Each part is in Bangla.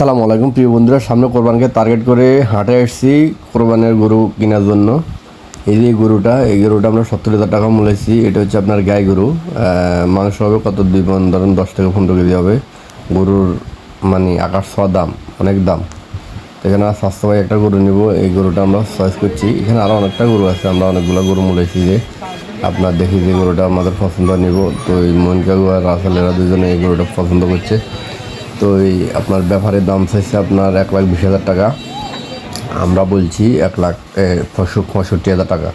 আসসালামু আলাইকুম, প্রিয় বন্ধুরা। সামনে কোরবানকে টার্গেট করে হাটে আসছি কোরবানের গরু কেনার জন্য। এই যে গরুটা, এই গরুটা আমরা সত্তর হাজার টাকা মূলেছি এটা হচ্ছে আপনার গাই গরু। মাংস হবে কত দুই মণ ধরেন দশ থেকে পনেরো কেজি হবে। গরুর মানে আকাশ ছোঁয়া দাম, অনেক দাম। এখানে আর স্বাস্থ্যবাহী একটা গরু নিব। এই গরুটা আমরা চয়েস করছি। এখানে আরও অনেকটা গরু আছে। আমরা অনেকগুলো গরু মূলেছি যে। আপনার দেখি যে গরুটা আমাদের পছন্দ নিব। তো এই মনকাগু আর রাসেলেরা দুজনে এই গরুটা পছন্দ করছে। তো এই আপনার ব্যাপারের দাম চাইছে আপনার এক লাখ বিশ হাজার টাকা। আমরা বলছি এক লাখ পঁয়ষট্টি হাজার টাকা।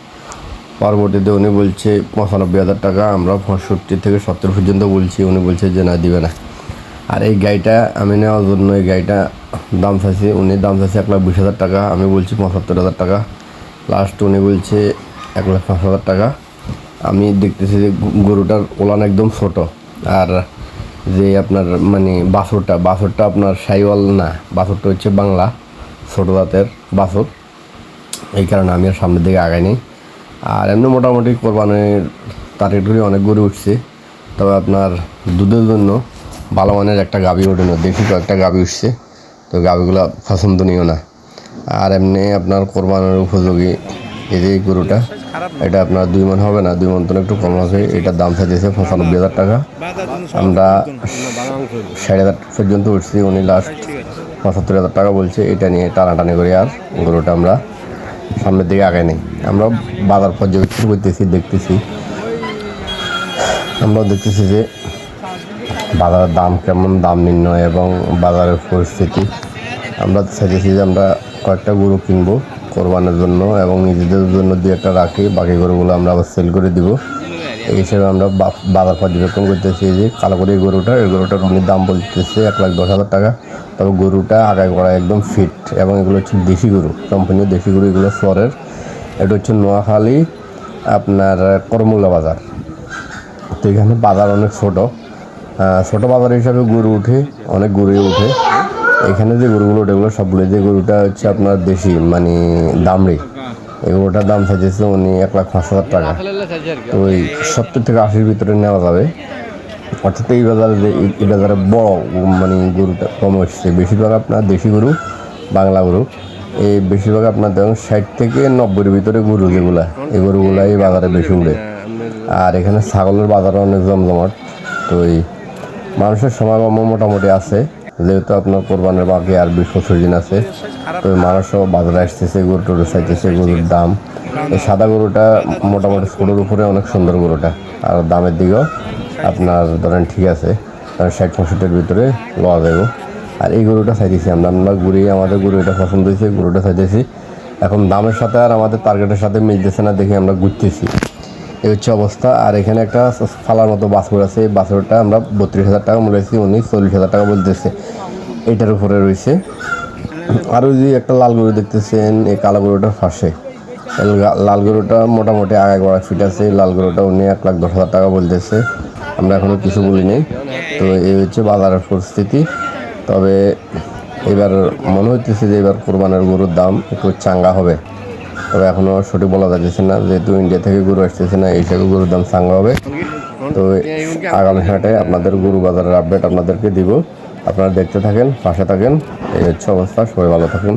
পরবর্তীতে উনি বলছে পঁচানব্বই হাজার টাকা, আমরা পঁয়ষট্টি থেকে সত্তর পর্যন্ত বলছি, উনি বলছে যে না, দিবে না। আর এই গাড়িটা আমি নেওয়ার জন্য এই গাড়িটা দাম চাইছে, উনি দাম চাইছে এক লাখ বিশ হাজার টাকা, আমি বলছি পঁচাত্তর হাজার টাকা। লাস্ট উনি বলছে এক লাখ পাঁচ হাজার টাকা। আমি দেখতেছি যে গরুটার ওলান একদম ছোট, আর যে আপনার মানে বাছরটা বাছরটা আপনার সাইওয়াল না, বাছরটা হচ্ছে বাংলা, ছোটো জাতের বাছর। এই কারণে আমি আর সামনের দিকে আগাই আগাইনি। আর এমনি মোটামুটি কোরবানির টার্গেট করে অনেক গরু উঠছে। তবে আপনার দুধের জন্য ভালো মানের একটা গাবি ওঠে না দেখি কয়েকটা গাবি উঠছে। তো গাভিগুলো পছন্দনীয় না। আর এমনি আপনার কোরবানের উপযোগী এই যে গরুটা, এটা আপনার দুই মন হবে না, দুই মন তো একটু কম হবে। এটার দাম চাইছে পঁচানব্বই হাজার টাকা। আমরা ষাট হাজার পর্যন্ত উঠছি, উনি লাস্ট পঁচাত্তর হাজার টাকা বলছে, এটা নিয়ে টানাটানি করে আর গরুটা আমরা সামনের দিকে আগে নেই। আমরা বাজার পর্যবেক্ষণ করতেছি, দেখতেছি। আমরা দেখতেছি যে বাজারের দাম কেমন, দাম নির্ণয় এবং বাজারের পরিস্থিতি। আমরা চাইতেছি যে আমরা কয়েকটা গরু কিনবো। কোরবানের জন্য এবং নিজেদের জন্য দুই একটা রাখি, বাকি গরুগুলো আমরা আবার সেল করে দিব। এই হিসেবে আমরা বাজার পর্যবেক্ষণ করতেছি যে কালো করে এই গরুটা, এই গরুটার উনি দাম বলতেছে এক লাখ দশ হাজার টাকা। তবে গরুটা আগায় করা একদম ফিট এবং এগুলো হচ্ছে দেশি গরু সম্পূর্ণ দেশি গরু, এগুলো সরের এটা হচ্ছে নোয়াখালী আপনার করমুল্লা বাজার। তো এখানে বাজার অনেক ছোট। ছোট বাজার হিসাবে গরু উঠে, অনেক গরুই উঠে। এখানে যে গরুগুলো ওঠে এগুলো সবগুলো যে গরুটা হচ্ছে আপনার দেশি মানে দামড়ি। এই গরুটার দাম চাইছে উনি এক লাখ পাঁচ হাজার টাকা। তো ওই সত্তর থেকে আশির ভিতরে নেওয়া যাবে। অর্থাৎ এই বাজারে যে, এই- বাজারে বড় মানে গরুটা কম এসছে। বেশিরভাগ আপনার দেশি গরু, বাংলা গরু। এই বেশিরভাগ আপনার দেখুন ষাট থেকে নব্বইয়ের ভিতরে গরু যেগুলা, এই গরুগুলা এই বাজারে বেশি উঠে আর এখানে ছাগলের বাজারও অনেক জমজমাট। তো এই মানুষের সমাগম মোটামুটি আছে। যেহেতু আপনার কোরবানের বাকি আর বিশ পঁচিশ দিন আছে, তো মানুষও বাজারে আসতেছে গরু টরু চাইতেছে, গরুর দাম। এই সাদা গরুটা মোটামুটি ছোটোর উপরে অনেক সুন্দর গরুটা। আর দামের দিকেও আপনার ধরেন ঠিক আছে কারণ ষাট পঁয়ষট্টির ভিতরে লওয়া যাবে। আর এই গরুটা চাইতেছি আমরা আমরা ঘুরি আমাদের গরু এটা পছন্দ হয়েছে, গরুটা চাইতেছি। এখন দামের সাথে আর আমাদের টার্গেটের সাথে মিলতেছে না, দেখে আমরা ঘুরতেছি। এই হচ্ছে অবস্থা। আর এখানে একটা ফালার মতো বাছুর আছে। এই বাছুরটা আমরা বত্রিশ হাজার টাকা মূল্যেছি উনি চল্লিশ হাজার টাকা বলতেছে এটার উপরে রয়েছে। আর ওই যে একটা লাল গরু দেখতেছেন, এই কালো গরুটার ফাঁসে লাল গরুটা মোটামুটি আগে গড়া ফিট আছে। লাল গরুটা উনি এক লাখ দশ হাজার টাকা বলতেছে আমরা এখনও কিছু বলি নেই। তো এই হচ্ছে বাজারের পরিস্থিতি। তবে এবার মনে হইতেছে যে এবার কোরবানের গরুর দাম একটু চাঙ্গা হবে। তবে এখনও সঠিক বলা যাচ্ছে না, যেহেতু ইন্ডিয়া থেকে গরু আসতেছে না, এই হিসাবে গরুর দাম চাঙ্গা হবে। তো আগামী হাটে আপনাদের গরু বাজারের আপডেট আপনাদেরকে দিব। আপনারা দেখতে থাকেন, পাশে থাকেন, এই হচ্ছে অবস্থা, সবাই ভালো থাকেন।